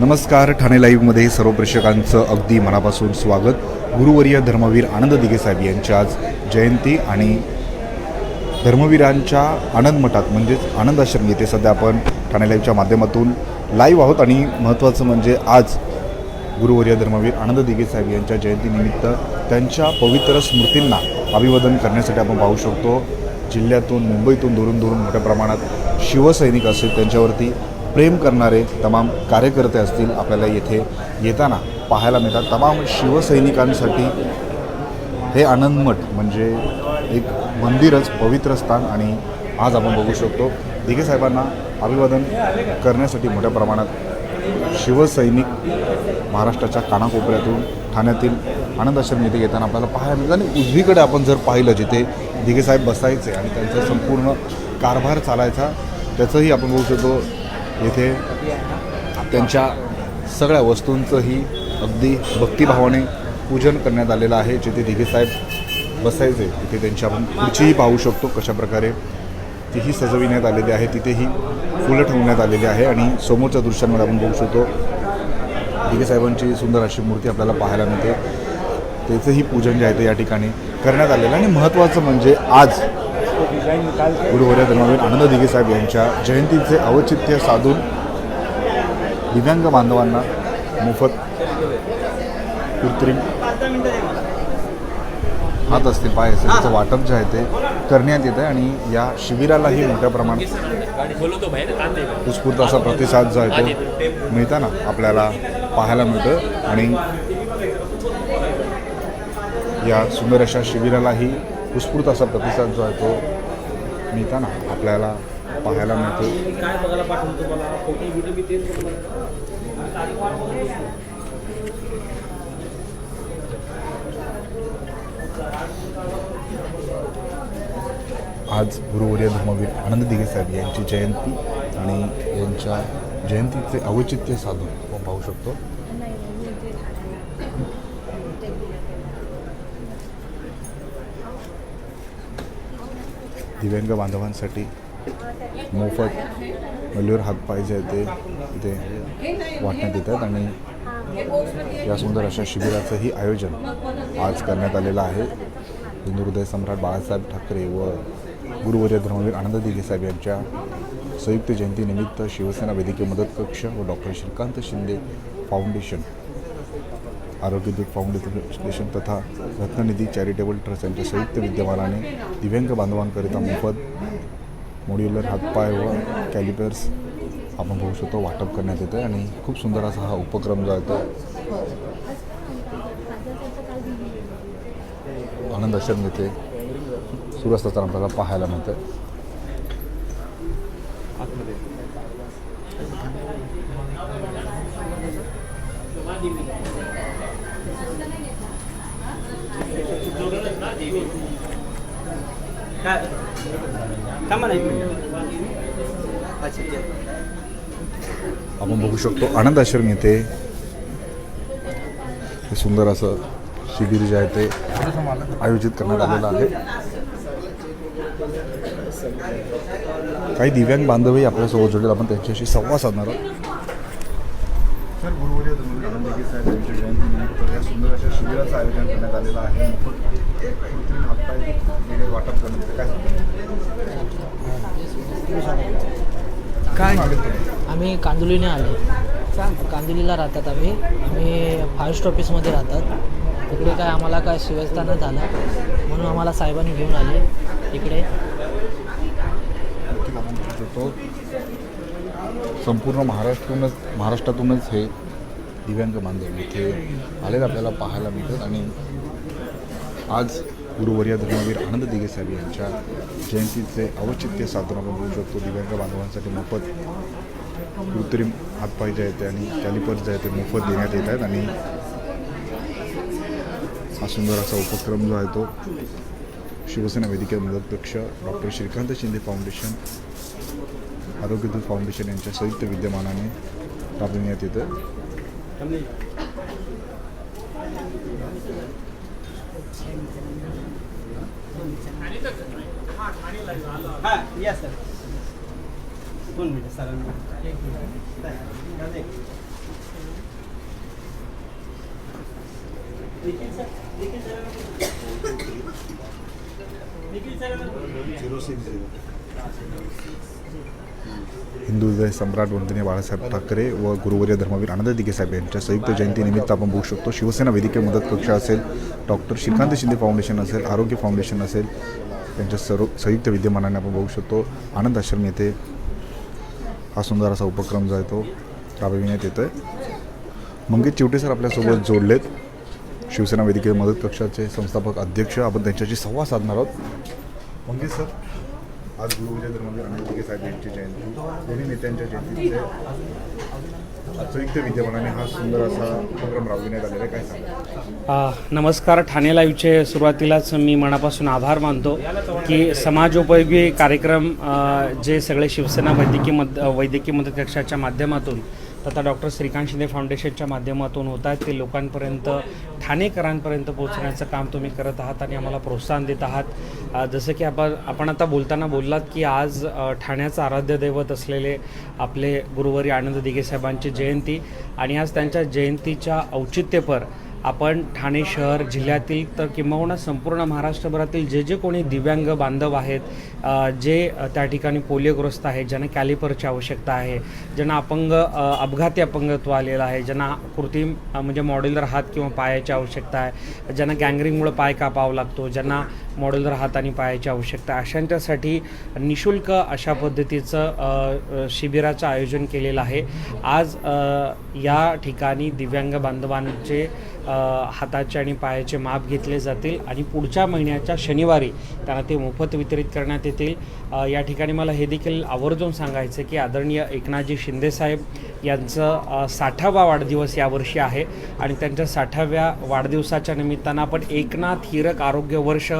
नमस्कार ठाणे लाईव्हमध्ये सर्व प्रेक्षकांचं अगदी मनापासून स्वागत. गुरुवर्य धर्मवीर आनंद दिघे साहेब यांची आज जयंती आणि धर्मवीरांच्या आनंद मठात म्हणजेच आनंद आश्रम येथे सध्या आपण ठाणे लाईव्हच्या माध्यमातून लाईव्ह आहोत आणि महत्त्वाचं म्हणजे आज गुरुवर्य धर्मवीर आनंद दिघे साहेब यांच्या जयंतीनिमित्त त्यांच्या पवित्र स्मृतींना अभिवादन करण्यासाठी आपण पाहू शकतो. जिल्ह्यातून मुंबईतून दुरून दुरून मोठ्या प्रमाणात शिवसैनिक असेल त्यांच्यावरती प्रेम करणारे तमाम कार्यकर्ते असतील आपल्याला येथे येताना पाहायला मिळतात. तमाम शिवसैनिकांसाठी हे आनंदमठ म्हणजे एक मंदिरच पवित्र स्थान आणि आज आपण बघू शकतो. दिघे साहेबांना अभिवादन करण्यासाठी मोठ्या प्रमाणात शिवसैनिक महाराष्ट्राच्या कानाकोपऱ्यातून ठाण्यातील आनंद आश्रम येथे येताना आपल्याला पाहायला मिळतं आणि उजवीकडे आपण जर पाहिलं जिथे दिघे साहेब बसायचे आणि त्यांचा संपूर्ण कारभार चालायचा त्याचंही आपण बघू शकतो. येथे त्यांच्या सगळ्या वस्तूंचंही अगदी भक्तिभावाने पूजन करण्यात आलेलं आहे. जिथे दिघेसाहेब बसायचे तिथे त्यांची आपण खुर्चीही पाहू शकतो कशा प्रकारे तीही सजविण्यात आलेली आहे तिथेही फुलं ठेवण्यात आलेली आहे आणि समोरच्या दृश्यांमध्ये आपण बघू शकतो दिघेसाहेबांची सुंदर अशी मूर्ती आपल्याला पाहायला मिळते. त्याचंही पूजन जे आहे ते या ठिकाणी करण्यात आलेलं आणि महत्त्वाचं म्हणजे आज गुरुवर्य धर्मवीर आनंद दिघे साहेब यांच्या जयंतीचे औचित्य साधून दिव्यांग बांधवांना मोफत कृत्रिम हात असतील पाय असेल त्याचं वाटप जे आहे ते करण्यात येतं आणि या शिबिरालाही मोठ्या प्रमाणात उत्स्फूर्त असा प्रतिसाद जो आहे तो मिळताना आपल्याला पाहायला मिळतं आणि या सुंदर अशा शिबिरालाही उत्स्फूर्त असा प्रतिसाद जो आहे तो मिळताना आपल्याला पाहायला मिळतो. आज गुरुवर्य धर्मवीर आनंद दिघे साहेब यांची जयंती आणि यांच्या जयंतीचे औचित्य साधून आपण पाहू शकतो. दिव्यांग बांधवांसाठी मोफत मल्लीवर हातपाय जे आहेत ते इथे वाटण्यात येतात आणि या सुंदर अशा शिबिराचंही आयोजन आज करण्यात आलेलं आहे. हिंदू हृदय सम्राट बाळासाहेब ठाकरे व गुरुवर्य धर्मवीर आनंद दिघे साहेब यांच्या संयुक्त जयंतीनिमित्त शिवसेना वैद्यकीय मदत कक्ष व doctor Shrikant Shinde foundation आरोग्यदूत foundation तथा रत्ननिधी चॅरिटेबल ट्रस्ट यांच्या संयुक्त विद्यमानाने दिव्यांग बांधवांकरिता मोफत मोड्युलर हातपाय व कॅलिपर्स आपण बघू शकतो वाटप करण्यात येतं आणि खूप सुंदर असा हा उपक्रम जो आहे तो आनंद आश्रम येथे सुरू असताना आपल्याला पाहायला मिळतं काय थांबा ना एक मिनिट अच्छा आपण बघू शकतो आनंद आश्रम येथे हे सुंदर असं शिबिर जे आहे ते आयोजित करण्यात आलेलं आहे. काही दिव्यांग बांधवही आपल्यासोबत जोडेल आपण त्यांच्याशी संवाद साधणार आहोत. सर गुरुवर्य दिघे साहेब यांच्या जयंतीनिमित्त या सुंदर अशा शिबिराचं आयोजन करण्यात आलेलं आहे. कृत्रिम हातपाय वाटप करण्यात येतं. काय? काय आम्ही कांदुलीने आलो. कांदुलीला राहतात आम्ही. आम्ही फॉरेस्ट ऑफिसमध्ये राहतात. तिकडे काय आम्हाला काय सुव्यवस्था नाही झाला म्हणून आम्हाला साहेबांनी घेऊन आले इकडे नक्कीच आपण बघू शकतो संपूर्ण महाराष्ट्रातूनच महाराष्ट्रातूनच हे दिव्यांग बांधव इथे आलेलं आपल्याला पाहायला मिळतात. आणि आज गुरुवर्या धर्मवीर आनंद दिघे साहेब यांच्या जयंतीचे औचित्य साधन आपण बोलू शकतो. दिव्यांग बांधवांसाठी मोफत कृत्रिम हातपाय जे आहेत ते आणि कॅलिपर्स जे आहेत ते मोफत देण्यात येत आहेत. आणि हा सुंदर असा उपक्रम जो आहे तो शिवसेना वैद्यकीय मदत पक्ष doctor Shrikant Shinde foundation Arogyadoot foundation यांच्या संयुक्त विद्यमानाने राबविण्यात येतं. दोन मिनिटं झिरो सिक्स झिरो. हिंदू हृदय सम्राट वंदनीय बाळासाहेब ठाकरे व गुरुवर्य धर्मवीर आनंद दिघे साहेब यांच्या संयुक्त जयंतीनिमित्त आपण बघू शकतो. शिवसेना वैद्यकीय मदत कक्ष असेल डॉक्टर श्रीकांत शिंदे फाउंडेशन असेल आरोग्य फाउंडेशन असेल त्यांच्या सर्व संयुक्त विद्यमानाने आपण बघू शकतो. आनंद आश्रम येथे हा सुंदर असा उपक्रम जो आहे तो राबविण्यात येतो आहे मंगेश चिवटे सर आपल्यासोबत जोडलेत. शिवसेना वैद्यकीय मदत कक्षाचे संस्थापक अध्यक्ष. आपण त्यांच्याशी संवाद साधणार आहोत. मंगेश सर. आज गुरुविजय धर्मवीर अनंतिके साहेब यांची जयंती. दोन्ही नेत्यांच्या जयंतीचे अतिरिक्त विद्यमानाने हा सुंदर असा उपक्रम राबविण्यात आलेला आहे. काय सांगा नमस्कार. ठाणे लाईव्हचे सुरुवातीलाच मी मनापासून आभार मानतो की समाजोपयोगी कार्यक्रम जे सगळे शिवसेना वैद्यकीय मद वैद्यकीय मदत कक्षाच्या माध्यमातून तथा डॉक्टर श्रीकांत शिंदे फाउंडेशनच्या माध्यमातून होत आहेत. ते लोकांपर्यंत ठाणेकरांपर्यंत पोहोचण्याचं काम तुम्ही करत आहात आणि आम्हाला प्रोत्साहन देत आहात. जसं की आपण आपण आता बोलताना बोललात की आज ठाण्याचं आराध्य दैवत असलेले आपले गुरुवारी आनंद दिघे साहेबांची जयंती आणि आज त्यांच्या जयंतीच्या औचित्यपर आपण ठाणे शहर जिल्ह्यातील तर किंबहुना संपूर्ण महाराष्ट्रभरातील जे जे कोणी दिव्यांग बांधव आहेत जे त्या ठिकाणी पोलिओग्रस्त आहेत ज्यांना कॅलिपरची आवश्यकता आहे ज्यांना अपंग अपघाती अपंगत्व आलेलं आहे ज्यांना कृत्रिम म्हणजे मॉड्युलर हात किंवा पायाची आवश्यकता आहे ज्यांना गँगरिंगमुळे पाय कापावा लागतो ज्यांना मॉडेलर हात आणि पायाची आवश्यकता अशांच्यासाठी निशुल्क अशा पद्धतीचं शिबिराचं आयोजन केलेलं आहे. आज या ठिकाणी दिव्यांग बांधवांचे हाताचे आणि पायाचे माप घेतले जातील आणि पुढच्या महिन्याच्या शनिवारी त्यांना ते मोफत वितरित करण्यात येतील. या ठिकाणी मला हे देखील आवर्जून सांगायचं की आदरणीय एकनाथजी शिंदेसाहेब यांचं साठावा वाढदिवस यावर्षी आहे आणि त्यांच्या साठाव्या वाढदिवसाच्या निमित्तानं आपण एकनाथ हिरक आरोग्य वर्ष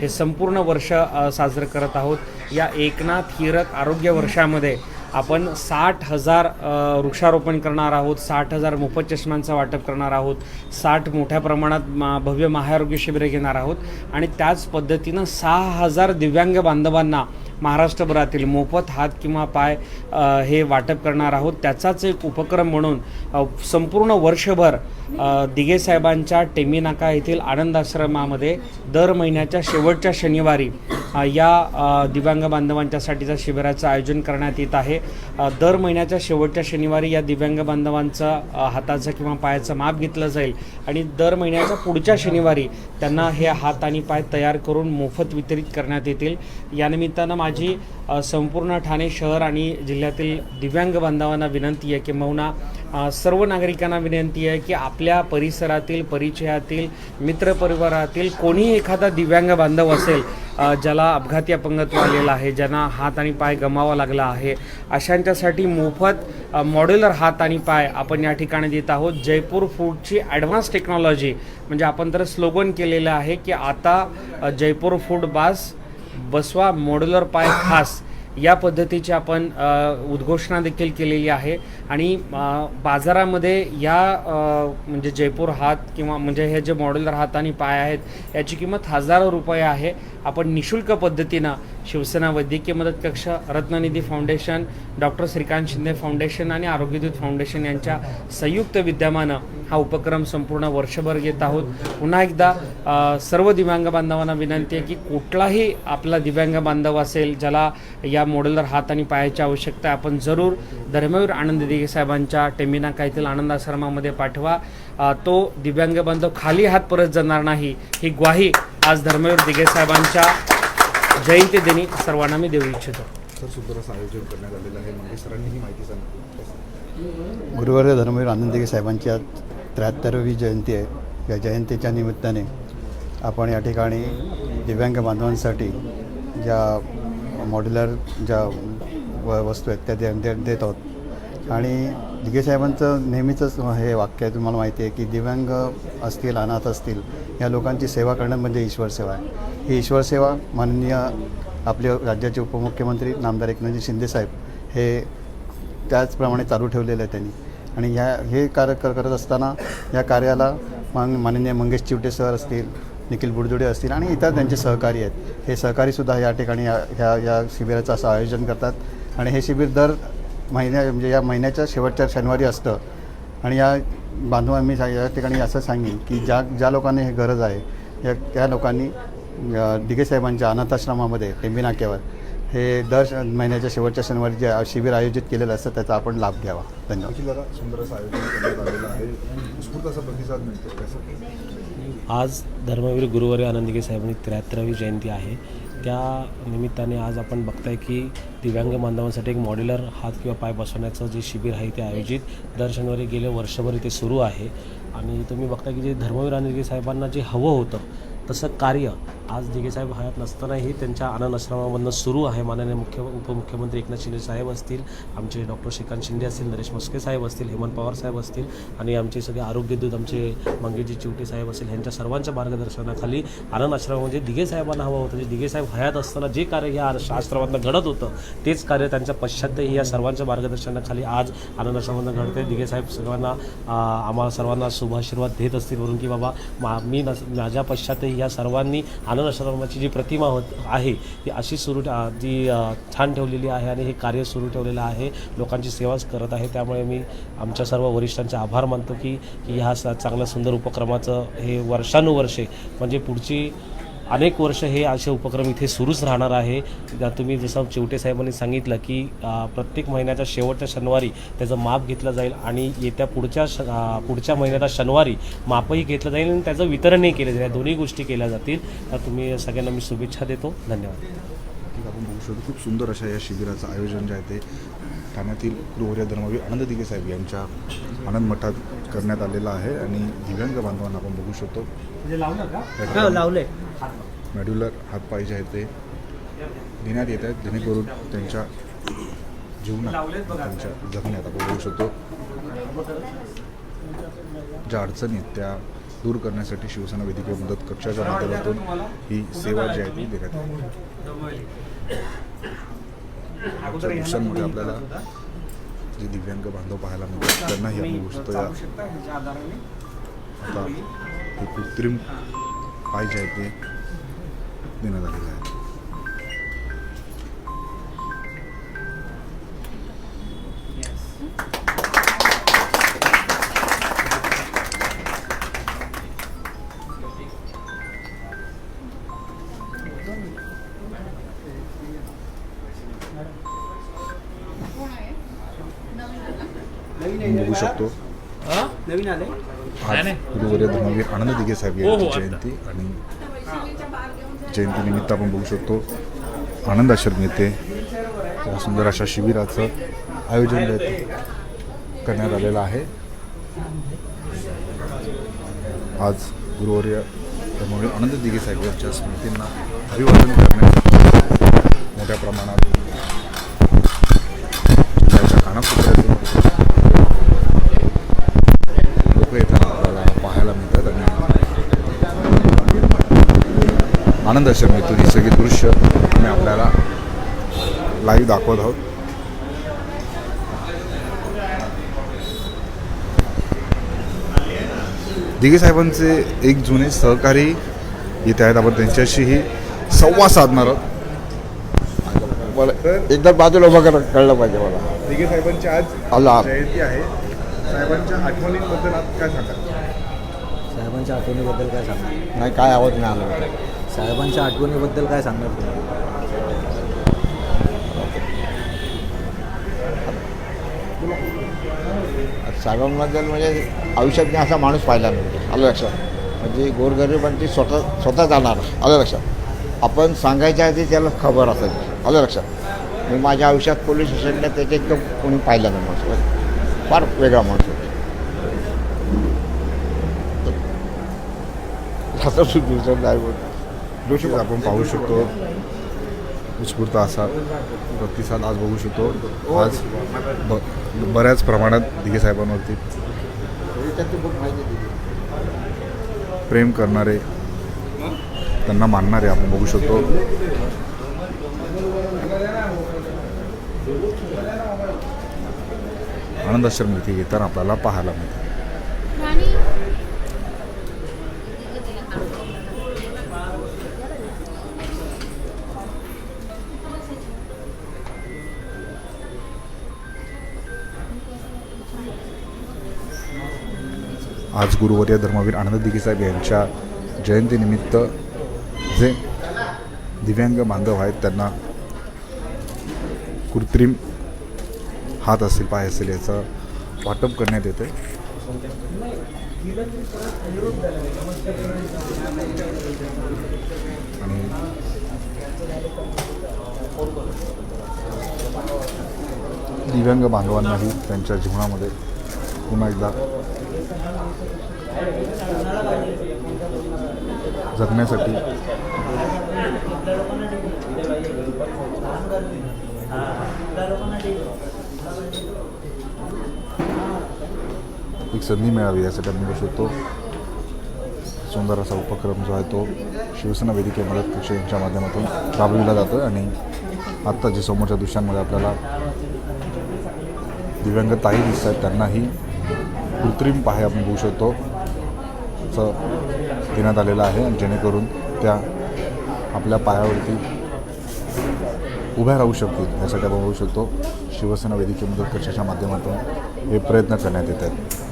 हे संपूर्ण वर्ष साजरं करत आहोत. या एकनाथ हिरक आरोग्य वर्षामध्ये आपण साठ हजार वृक्षारोपण करणार आहोत साठ हजार मोफत चष्म्यांचं वाटप करणार आहोत साठ मोठ्या प्रमाणात मा भव्य महाआरोग्य शिबिरे घेणार आहोत आणि त्याच पद्धतीनं सहा हजार दिव्यांग बांधवांना महाराष्ट्रभरातील मोफत हात किंवा पाय हे वाटप करणार आहोत. त्याचाच एक उपक्रम म्हणून संपूर्ण वर्षभर दिगे साहेबांच्या टेमीनाका येथील आनंद आश्रमामध्ये दर महिन्याच्या शेवटच्या शनिवारी या दिव्यांग बांधवांच्यासाठीच्या शिबिराचं आयोजन करण्यात येत आहे. दर महिन्याच्या शेवटच्या शनिवारी या दिव्यांग बांधवांचं हाताचं किंवा पायाचं माप घेतलं जाईल आणि दर महिन्याच्या पुढच्या शनिवारी त्यांना हे हात आणि पाय तयार करून मोफत वितरित करण्यात येतील. यानिमित्तानं माझी संपूर्ण ठाणे शहर आणि जिल्ह्यातील दिव्यांग बांधवांना विनंती आहे किंबहुना सर्व नागरिकांना विनंती आहे की आपल्या परिसरातील परिचयातील मित्रपरिवारातील कोणीही एखादा दिव्यांग बांधव असेल ज्याला अपघाती अपंगत्व आलेलं आहे ज्यांना हात आणि पाय गमावा लागला आहे अशांच्यासाठी मोफत मॉड्युलर हात आणि पाय आपण या ठिकाणी देत आहोत. जयपूर फूडची ॲडव्हान्स टेक्नॉलॉजी म्हणजे आपण तर स्लोगन केलेलं आहे की आता जयपूर फूड बास बसवा मॉड्युलर पाय खास. या पद्धतीची आपण उद्घोषणा देखील केलेली आहे. आणि बाजारामध्ये या म्हणजे जयपूर हात किंवा म्हणजे हे जे मॉड्युलर हात आणि पाय आहेत याची किंमत हजारो रुपये आहे. आपण निशुल्क पद्धतीनं शिवसेना वैद्यकीय मदत कक्ष Ratnanidhi foundation doctor Shrikant Shinde foundation आणि आरोग्यदूत फाउंडेशन यांच्या संयुक्त विद्यमानं हा उपक्रम संपूर्ण वर्षभर घेत आहोत. पुन्हा एकदा सर्व दिव्यांग बांधवांना विनंती आहे की कुठलाही आपला दिव्यांग बांधव असेल ज्याला या मॉडेलवर हात आणि पायाची आवश्यकता आहे आपण जरूर धर्मवीर आनंद दिघे साहेबांच्या टेमिनाका येथील आनंद आश्रमामध्ये पाठवा. तो दिव्यांग बांधव खाली हात परत जाणार नाही ही ग्वाही आज धर्मवीर दिघे साहेबांच्या जयंती दिनी सर्वांना मी देऊ इच्छितो. तर सुंदर असं आयोजन करण्यात आलेलं आहे. मंगेश सरांनी ही माहिती सांगितली. गुरुवार धर्मवीर आनंदगे साहेबांची आज त्र्याहत्तरवी जयंती आहे. या जयंतीच्या निमित्ताने आपण या ठिकाणी दिव्यांग बांधवांसाठी ज्या मॉड्युलर ज्या व वस्तू आहेत त्या दे दे- देत आहोत. आणि दिघे साहेबांचं नेहमीचंच हे वाक्य आहे तुम्हाला माहिती आहे की दिव्यांग असतील अनाथ असतील या लोकांची सेवा करणं म्हणजे ईश्वर सेवा आहे. ही ईश्वर सेवा माननीय आपले राज्याचे उपमुख्यमंत्री नामदार एकनाथजी शिंदेसाहेब हे त्याचप्रमाणे चालू ठेवलेलं आहे त्यांनी. आणि ह्या हे कार्य करत असताना या कार्याला मान माननीय मंगेश चिवटे सर असतील निखिल बुडजुडे असतील आणि इतर त्यांचे सहकारी आहेत. हे सहकारीसुद्धा या ठिकाणी या ह्या या शिबिराचं असं आयोजन करतात. आणि हे शिबिर दर महिन्या म्हणजे या महिन्याच्या शेवटच्या शनिवारी असतं. आणि या बांधवांनी या ठिकाणी असं सांगेन की ज्या ज्या लोकांना हे गरज आहे या त्या लोकांनी दिघे साहेबांच्या अनाथाश्रमामध्ये टेंबी नाक्यावर हे दर श- महिन्याच्या शेवटच्या शनिवारी जे शिबिर आयोजित केलेलं असतं त्याचा आपण लाभ घ्यावा. धन्यवाद. देखील दादा सुंदर असं आयोजन करण्यात आलेलं आहे. उत्स्फूर्त असा प्रतिसाद मिळतो कसं आज धर्मवीर गुरुवारी आनंदिके साहेबांची त्र्याहत्तरावी जयंती आहे. त्या निमित्ताने आज आपण बघताय की दिव्यांग बांधवांसाठी एक मॉड्युलर हात किंवा पाय बसवण्याचं जे शिबिर आहे ते आयोजित दर शनिवारी गेले वर्षभर इथे सुरू आहे. आणि तुम्ही बघता की जे धर्मवीर आनंदिके साहेबांना जे हवं होतं तसं कार्य आज दिघे साहेब हयात नसतानाही त्यांच्या आनंद आश्रमामधनं सुरू आहे. माननीय मुख्य उपमुख्यमंत्री एकनाथ शिंदे साहेब असतील आमचे डॉक्टर श्रीकांत शिंदे असतील नरेश मस्के साहेब असतील हेमंत पवार साहेब असतील आणि आमचे सगळे आरोग्यदूत आमचे मंगेजी चिवटे साहेब असतील ह्यांच्या सर्वांच्या मार्गदर्शनाखाली आनंद आश्रमामध्ये म्हणजे दिघे साहेबांना हवं होतं. जे दिघे साहेब हयात असताना जे कार्य या आश्रमातनं घडत होतं तेच कार्य त्यांच्या पश्चातही या सर्वांच्या मार्गदर्शनाखाली आज आनंद आश्रमातनं घडते दिघे साहेब सर्वांना आम्हाला सर्वांना शुभाशीर्वाद देत असतील. वरून की बाबा मा मी नस माझ्या पश्चातही या सर्वांनी आनंद आश्रमाची जी प्रतिमा होत आहे ती अशी सुरू जी छान ठेवलेली आहे आणि हे कार्य सुरू ठेवलेलं आहे. लोकांची सेवाच करत आहे. त्यामुळे मी आमच्या सर्व वरिष्ठांचे आभार मानतो की की ह्या स चांगल्या सुंदर उपक्रमाचं हे वर्षानुवर्षे म्हणजे पुढची अनेक वर्ष हे असे उपक्रम इथे सुरूच राहणार आहे. तुम्ही जसं चिवटे साहेबांनी सांगितलं की प्रत्येक महिन्याच्या शेवटच्या शनिवारी त्याचं माप घेतलं जाईल आणि येत्या पुढच्या श पुढच्या महिन्याला शनिवारी मापही घेतलं जाईल आणि त्याचं वितरणही केलं जाईल. या दोन्ही गोष्टी केल्या जातील. तर तुम्ही सगळ्यांना मी शुभेच्छा देतो. धन्यवाद. ठीक आपण बघू शकतो खूप सुंदर अशा या शिबिराचं आयोजन जे आहे ते ठाण्यातील गृहर्या धर्मवीर आनंद दिघे साहेब यांच्या आनंद मठात करण्यात आलेलं आहे आणि दिव्यांग बांधवांना आपण बघू शकतो. हो लावले मॅड्युलर हातपाय जे आहेत ते देण्यात येत आहेत जेणेकरून त्यांच्या जीवनात त्यांच्या जगण्यात आपण बघू शकतो. ज्या अडचणी आहेत त्या दूर करण्यासाठी शिवसेना वैद्यकीय मदत कक्षाच्या माध्यमातून ही सेवा जी आहे ती देण्यात येते आपल्याला जे दिव्यांग बांधव पाहायला मिळतात त्यांनाही आपण बघू शकतो या आता हे कृत्रिम पाय जे आहे ते देण्यात आलेलं आहे शकतो. नवीन आले आज गुरुवर्य धर्मवीर आनंद दिघे साहेब यांची जयंती आणि जयंतीनिमित्त आपण बघू शकतो. आनंद आश्रम येथे सुंदर अशा शिबिराचं आयोजन करण्यात आलेलं आहे. आज गुरुवर्य धर्मवीर आनंद दिघे साहेब यांच्या स्मृतींना अभिवादन करण्यासाठी मोठ्या प्रमाणात जिल्ह्याच्या कानाकोपऱ्यातून लोक येताना आपल्याला पाहायला मिळतात आणि आनंद आश्रम येथून ही सगळी दृश्य आम्ही आपल्याला लाईव्ह दाखवत आहोत. दिघे साहेबांचे एक जुने सहकारी इथे आहेत. आपण त्यांच्याशीही संवाद साधणार आहोत. मला एकदा बाजूला उभं करा कळलं पाहिजे मला. दिघे साहेबांची आज आला. जयंती आहे. साहेबांच्या आठवणींबद्दल आज काय सांगा साहेबांच्या आठवणीबद्दल काय सांगणार नाही काय आवाज नाही आला. साहेबांच्या आठवणीबद्दल काय सांगणार तुम्ही? साहेबांबद्दल म्हणजे आयुष्यात मी असा माणूस पाहिला नाही. आलं लक्षात? म्हणजे गोरगरिबांची स्वतः स्वतः जाणार. आलं लक्षात? आपण सांगायच्या आधी त्याला खबर असायची आलं लक्षात? मी माझ्या आयुष्यात पोलीस स्टेशनला त्याच्या इतकं कोणी पाहिलं नाही माणूस. फार वेगळा माणूस होता. आता दुसरं नाही आपण पाहू शकतो. उत्स्फूर्त असा प्रतिसाद आज बघू शकतो. आज ब बऱ्याच प्रमाणात दिघे साहेबांवरती प्रेम करणारे त्यांना मानणारे आपण बघू शकतो. आनंदाश्रम इथे येताना आपल्याला पाहायला मिळते. आज गुरुवर्य धर्मवीर आनंद दिघेसाहेब यांच्या जयंतीनिमित्त जे दिव्यांग बांधव आहेत त्यांना कृत्रिम हात असेल पाय असेल याचं वाटप करण्यात येते आणि दिव्यांग बांधवांनाही त्यांच्या जीवनामध्ये पुन्हा एकदा जगण्यासाठी. एक संधी मिळावी यासाठी आम्ही बसू शकतो. सुंदर असा उपक्रम जो आहे तो शिवसेना वेदिके मदत कक्ष यांच्या माध्यमातून राबविला जातो आणि आत्ता जे समोरच्या दृश्यांमध्ये आपल्याला दिव्यांग ताई दिसत आहेत त्यांनाही कृत्रिम पाय आपण बघू शकतो. असं देण्यात आलेलं आहे. जेणेकरून त्या आपल्या पायावरती उभ्या राहू शकतील यासाठी आपण बघू शकतो शिवसेना वैद्यकीय मदत कक्षाच्या माध्यमातून हे प्रयत्न करण्यात येत आहेत.